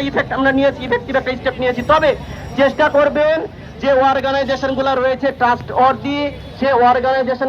Effect আমরা নিয়েছি effective একটা স্টেপ নিয়েছি। তবে চেষ্টা করবেন যে অর্গানাইজেশনগুলো রয়েছে ট্রাস্ট অর্দি সে অর্গানাইজেশন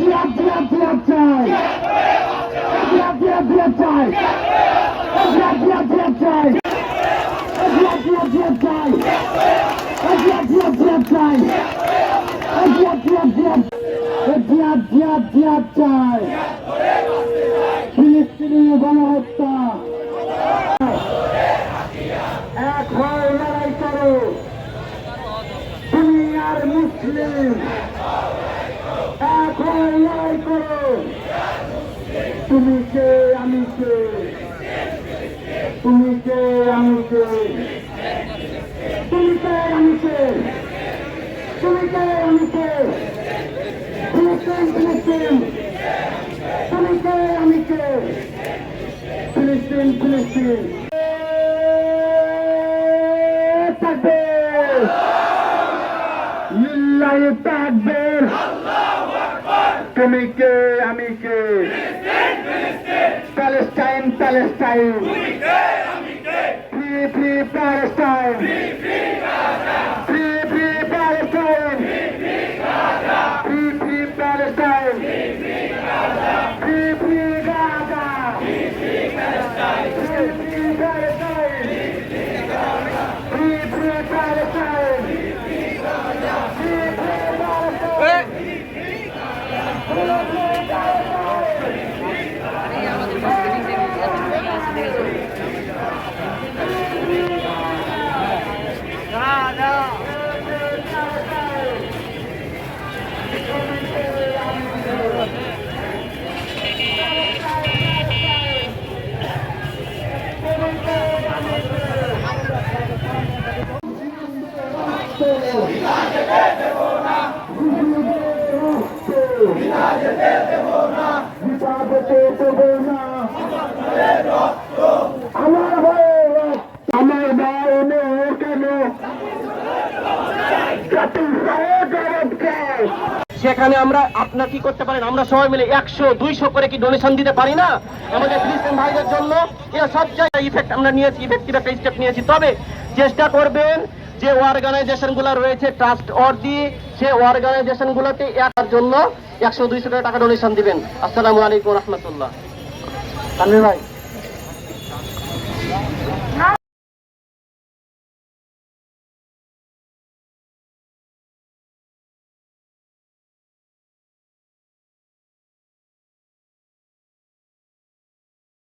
জিয়াদ জিয়াদ জিয়াদ চাই। জিয়াদ জিয়াদ জিয়াদ চাই। জিয়াদ জিয়াদ জিয়াদ চাই। জিয়াদ জিয়াদ জিয়াদ চাই। জিয়াদ জিয়াদ জিয়াদ চাই। জিয়াদ জিয়াদ জিয়াদ জিয়াদ জিয়াদ জিয়াদ চাই। ফিলিস্তিনি গণহত্যা। এক হয়ে লড়াই করো। দুনিয়ার মুসলিম। লড়াই করো তুমি কে, আমি কে? তুমি কে, আমি কে? তুমি কে, আমি কে? তুমি কে, আমি কে? ফিলিস্তিন ফিলিস্তিন। তুমি কে, আমি কে? ফিলিস্তিন ফিলিস্তিন। তাকবীর। লিল্লাহি তাকবীর তুমি কে আমি কে Palestine Palestine free free Palestine free free Palestine free free Palestine free free Gaza free free Palestine free free Palestine free free Palestine সেখানে আমরা আপনার কি করতে পারেন? আমরা সবাই মিলে একশো, দুইশো করে কি ডোনেশন দিতে পারি না? আমাদের খ্রিস্টান ভাইদের জন্য এরা সব জায়গায় ইফেক্ট আমরা নিয়েছি ইফেক্টিভ একটা স্টেপ নিয়েছি। তবে চেষ্টা করবেন যে অর্গানাইজেশনগুলো রয়েছে ট্রাস্ট অর্দি সে অর্গানাইজেশন গুলোতে একার জন্য একশো, দুইশো টাকা ডোনেশন দিবেন। আসসালামু আলাইকুম রহমতুল্লাহ। তানভীর ভাই